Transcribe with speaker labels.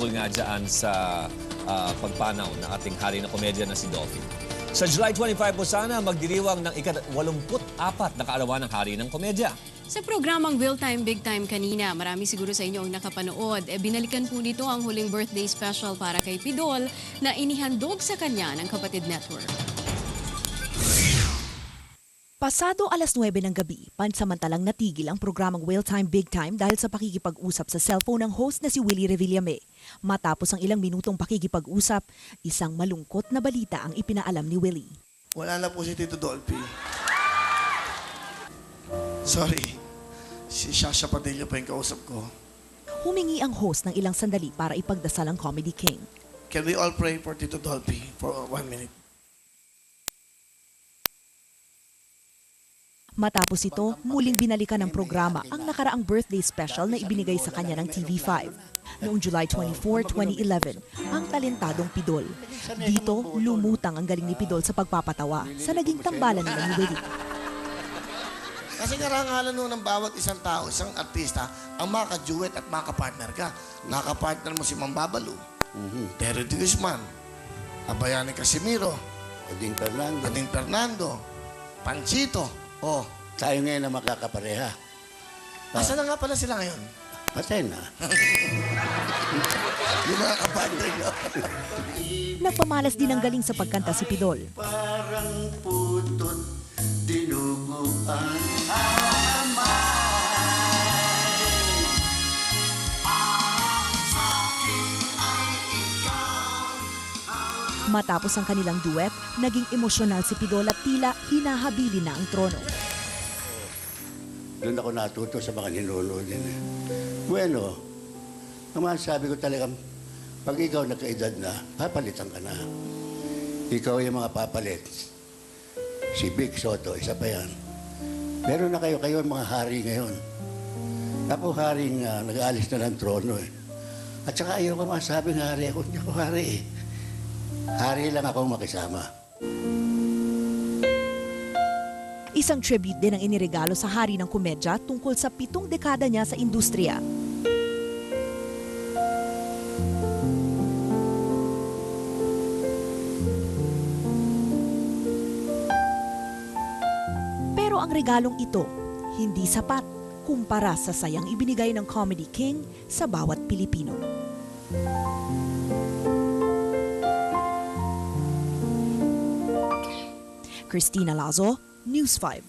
Speaker 1: tungkol nga dyan sa ah, pagpanaw ng ating hari na komedya na si Dolphy. Sa July 25 po sana magdiriwang ng ika-84 na kaalawan ng hari ng komedya.
Speaker 2: Sa programang Will Time Big Time kanina, marami siguro sa inyo ang nakapanood. E binalikan po nito ang huling birthday special para kay Pidol na inihandog sa kanya ng Kapatid Network.
Speaker 3: Pasado alas 9 ng gabi, pansamantalang natigil ang programang Whale Time Big Time dahil sa pakikipag-usap sa cellphone ng host na si Willie Revillame. Matapos ang ilang minutong pakikipag-usap, isang malungkot na balita ang ipinaalam ni Willie.
Speaker 4: Wala na po si Tito Dolphy. Sorry. Si Shasha Padilla pa yung kausap ko.
Speaker 3: Humingi ang host ng ilang sandali para ipagdasal ang Comedy King.
Speaker 4: Can we all pray for Tito Dolphy for one minute?
Speaker 3: Matapos ito, muling binalikan ng programa ang nakaraang birthday special na ibinigay sa kanya ng TV5. Noong July 24, 2011, ang talentadong Pidol. Dito, lumutang ang galing ni Pidol sa pagpapatawa sa naging tambalan nila ni Willie.
Speaker 4: Kasi karangalan nun ng bawat isang tao, isang artista, ang maka-duet at maka-partner ka. Naka-partner mo si Mambabalu, Terry de Guzman, Abayani Casimiro,
Speaker 5: Ading Fernando.
Speaker 4: Ading Fernando, Panchito. Oh,
Speaker 5: Tayo ngayon na makakapareha.
Speaker 4: asa na nga pala sila ngayon?
Speaker 5: Patay na.
Speaker 4: Yung mga kapartner ko.
Speaker 3: Nagpamalas din ang galing sa pagkanta si Pidol.
Speaker 5: Parang putot dinuguan.
Speaker 3: Matapos ang kanilang duet, naging emosyonal si Pidol at tila hinahabili na ang trono.
Speaker 5: Doon ako natuto sa mga ninuno din. eh. Bueno, ang masasabi ko talagang pag ikaw nagkaedad na, papalitan ka na. Ikaw yung mga papalit. Si Big Soto, isa pa yan. Meron na kayo, kayo mga hari ngayon. Ako haring uh, nag-aalis na ng trono eh. At saka ayaw ko masabing hari ako. Hindi ako hari eh. Hari lang akong makisama.
Speaker 3: Isang tribute din ang iniregalo sa hari ng komedya tungkol sa pitong dekada niya sa industriya. Pero ang regalong ito, hindi sapat kumpara sa sayang ibinigay ng Comedy King sa bawat Pilipino. Christina Lazo, News 5.